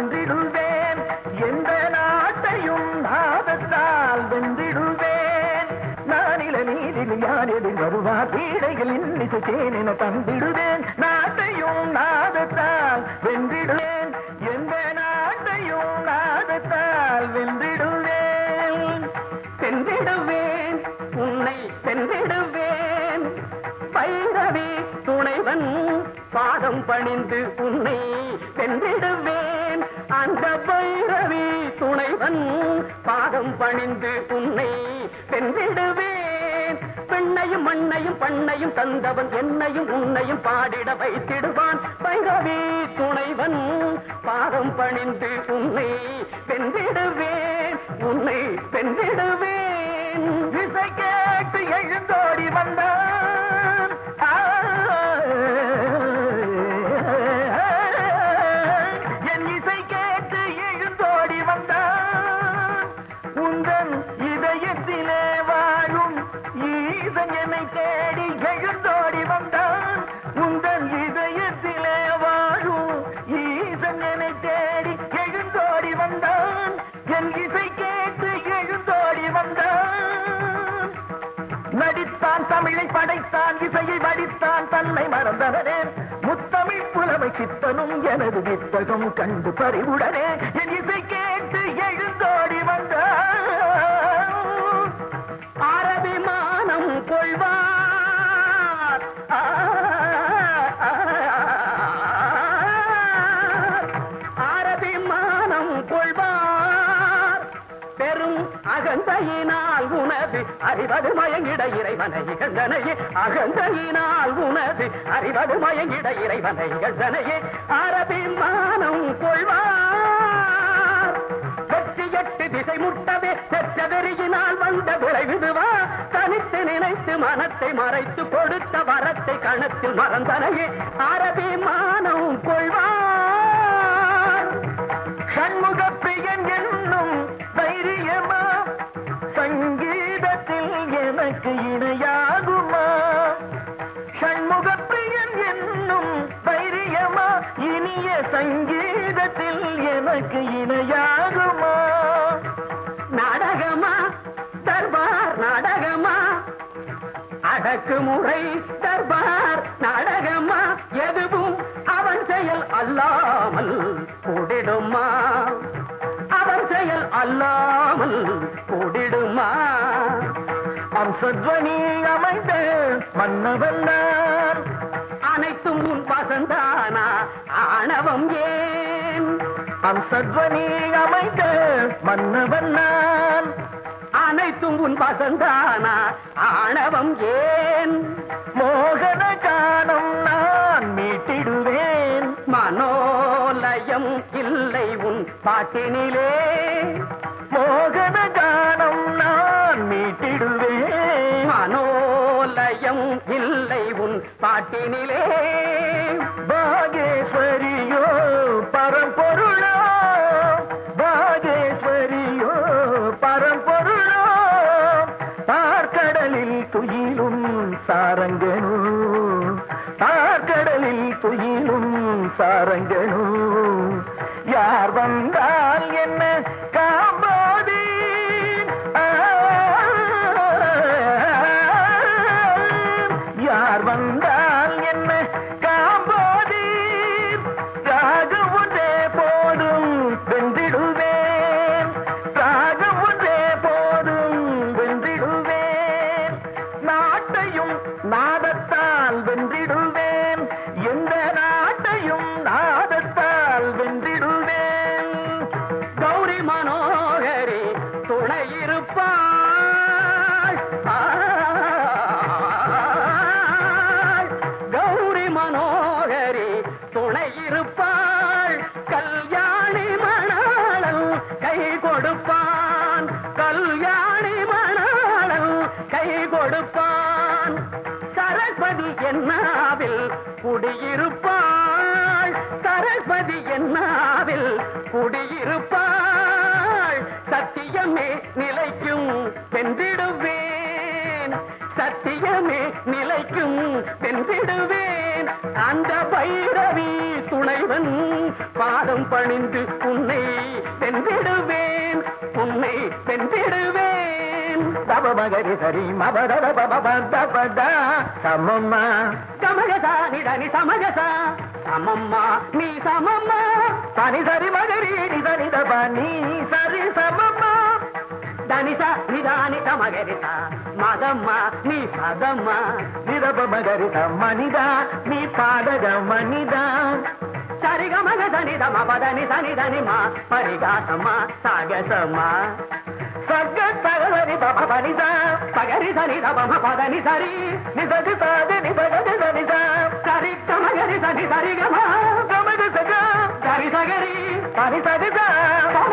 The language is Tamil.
வென்றிடுவேன். எந்த நாட்டையும் நாதத்தால் வென்றிடுவேன். நானில நீதில் யார் எதிர் வருவார் பீடைகள் இன்னிசை தேனென தந்திடுவேன். நாட்டையும் நாதத்தால் வென்றிடுவேன். எந்த நாட்டையும் நாதத்தால் வென்றிடுவேன். சென்றிடுவேன் உன்னை சென்றிடுவேன் பைரவி துணைவன் பாதம் பணிந்து உன்னை சென்றிடுவேன் அந்த பைரவி துணைவன் பாதம் பணிந்து உன்னை பெண்விடுவேன் பெண்ணையும் மண்ணையும் பண்ணையும் தந்தவன் என்னையும் உன்னையும் பாடிட வைத்திடுவான். பைரவி துணைவன் பாதம் பணிந்து உன்னை பெண்விடுவேன் உன்னை பெண்விடுவேன் இசை கேட்டு எழுந்தோடி வந்தான் தமிழை படைத்தான் இசையை வடித்தான் தன்னை மறந்தவனே. முத்தமிழ் புலமை சித்தனும் எனது வித்தகம் கண்டு பறிவுடனே என் இசை கேட்டு எழுந்தோடு அறிவது மயங்கிட இறைவனை இகழ்ந்தனையே அகந்தையினால் உனது அறிவது மயங்கிட இறைவனை இகழ்ந்தனையே அரபிமானம் கொள்வார். வெற்றி எட்டு திசை முட்டவே பெற்ற வெறியினால் வந்த விளைவிடுவா தனித்து நினைத்து மனத்தை மறைத்து கொடுத்த வரத்தை கணத்தில் மறந்தனையே அரபி இனிய சங்கீதத்தில் எனக்கு இணையாகுமா? நாடகமா? தர்பார் நாடகமா? அடக்குமுறை தர்பார் நாடகமா? எதுவும் அவன் செயல் அல்லாமல் கூடிடுமா? அவன் செயல் அல்லாமல் கூடிடுமா? அம்சத்வனி அமைந்த மன்னவன் அனைத்தும் உன் வசந்தானா? ஆணவம் ஏன்? அம்சத்வனி அமைந்த மன்னவன் நான் அனைத்தும் உன் வசந்தானா? ஆணவம் ஏன்? மோகன கானம் நான் மீட்டிடுவேன். மனோலயம் இல்லை உன் பாட்டினிலே. மோகன கானம் நான் மீட்டிடுவேன். மனோலயம் இல்லை உன் பாட்டினிலே. துயிலும் யார் வந்தால் என்ன காம்பாடி யார் வந்தால் சரஸ்வதி என்னாவில் குடியிருப்பாள்? சரஸ்வதி என்னாவில் குடியிருப்பாள்? சத்தியமே நிலைக்கும் வென்றிடுவேன். சத்தியமே நிலைக்கும் வென்றிடுவேன். அந்த பைரவி துணைவன் பாதம் பணிந்து உன்னை வென்றிடுவேன். బగరి సరి మబద బద సమమ్మ. సమజస నిదని సమజస. సమమ్మ నీ సమమ్మ. సని సరి మగరి నిదని దబ నీ సరి సమమ్మ. దనిస నిదాని సమగరిత మదమ్మ నీ సదమ్మ. నిరప మగరిత మనిదా నీ పాదగ మనిదా. సరిగమగ సనిదమ పదని సనిదని మా పరిగాసమ్మ సాగసమ్మ சர்க்க சகசரி பப பனிதா பகரி சனிதம பதனி சரி. நிசதி சாதி நிபகதி சனிதா சரி கமகரி சனி சரிகமா கமக சகா சரி சகரி சரி சதிதா பம